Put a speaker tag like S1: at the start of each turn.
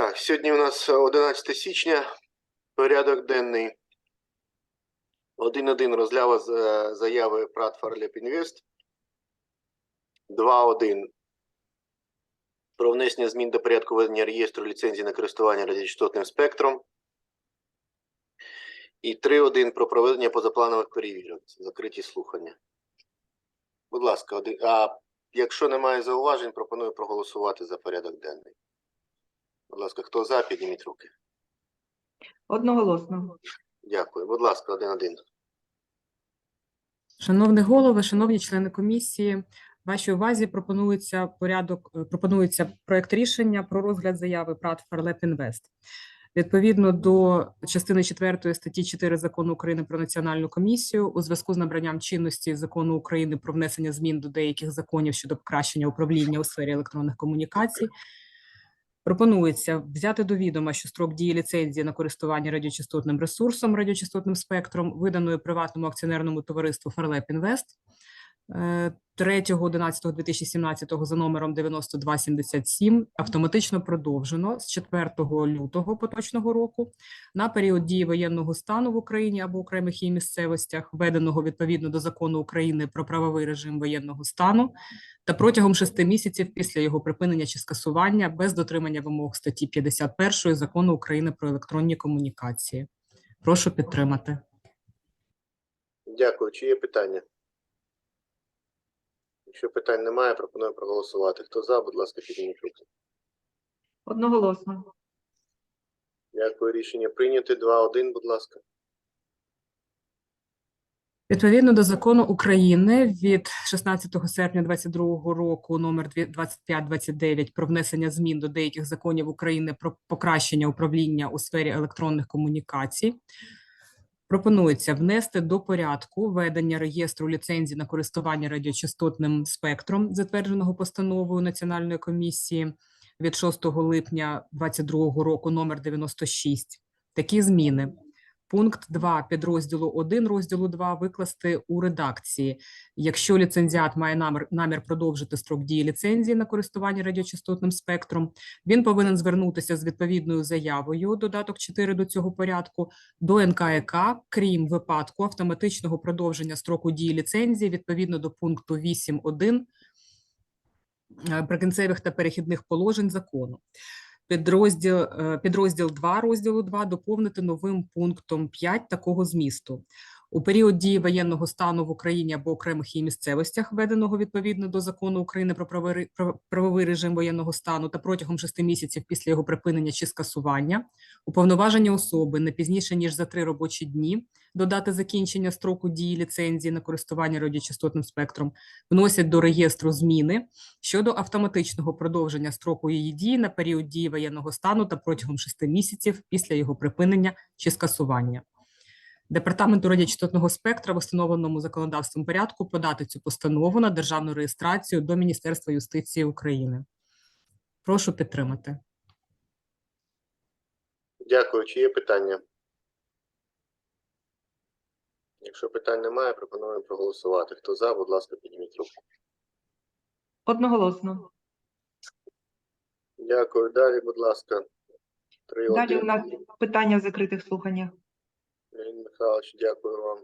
S1: Так, сьогодні у нас 11 січня. Порядок денний. 1.1 розглява е, заяви ПРАТ Фарлеп Інвест. 2.1 про внесення змін до порядку ведення реєстру ліцензій на користування радіочастотним спектром. І 3.1 про проведення позапланових перевірок. Закриті слухання. Будь ласка, один. А якщо немає зауважень, пропоную проголосувати за порядок денний. Будь ласка, хто за, підніміть руки.
S2: Одноголосно.
S1: Дякую. Будь ласка, один-один.
S3: Шановний голови, шановні члени комісії, вашій увазі пропонується порядок, е, пропонується проект рішення про розгляд заяви ПРАТ Фарлеп Інвест. Відповідно до частини 4 статті 4 закону України про національну комісію, у зв'язку з набранням чинності закону України про внесення змін до деяких законів щодо покращення управління у сфері електронних комунікацій. Пропонується взяти до відома, що строк дії ліцензії на користування радіочастотним ресурсом, радіочастотним спектром, виданою приватному акціонерному товариству Фарлеп Інвест 3.11.2017 за номером 9277 автоматично продовжено з 4 лютого поточного року на період дії воєнного стану в Україні або окремих її місцевостях, введеного відповідно до закону України про правовий режим воєнного стану, та протягом шести місяців після його припинення чи скасування без дотримання вимог статті 51 закону України про електронні комунікації. Прошу підтримати.
S1: Дякую. Чи є питання? Якщо питань немає, пропоную проголосувати. Хто за, будь ласка, підніміть руки.
S2: Одноголосно.
S1: Дякую. Рішення прийнято. 2-1, будь ласка.
S3: Відповідно до закону України від 16 серпня 2022 року номер 2529 про внесення змін до деяких законів України про покращення управління у сфері електронних комунікацій. Пропонується внести до порядку ведення реєстру ліцензій на користування радіочастотним спектром, затвердженого постановою Національної комісії від 6 липня 2022 року номер 96. Такі зміни. Пункт 2 підрозділу 1 розділу 2 викласти у редакції. Якщо ліцензіат має намір, намір продовжити строк дії ліцензії на користування радіочастотним спектром, він повинен звернутися з відповідною заявою, додаток 4 до цього порядку, до НКК, крім випадку автоматичного продовження строку дії ліцензії відповідно до пункту 8.1 е, прикінцевих та перехідних положень закону. Підрозділ, е, підрозділ 2 розділу 2 доповнити новим пунктом 5 такого змісту. У період дії воєнного стану в Україні або окремих її місцевостях, введеного відповідно до закону України про правовий, режим воєнного стану та протягом шести місяців після його припинення чи скасування, уповноважені особи не пізніше ніж за три робочі дні до дати закінчення строку дії ліцензії на користування радіочастотним спектром, вносять до реєстру зміни щодо автоматичного продовження строку її дії на період дії воєнного стану та протягом шести місяців після його припинення чи скасування. Департаменту радіочастотного спектра в установленому законодавством порядку подати цю постанову на державну реєстрацію до Міністерства юстиції України. Прошу підтримати.
S1: Дякую. Чи є питання? Якщо питань немає, пропоную проголосувати. Хто за, будь ласка, підніміть руку.
S2: Одноголосно.
S1: Дякую. Далі, будь ласка. 3-1.
S2: Далі у нас питання в закритих слуханнях.
S1: Михайлович, дякую вам.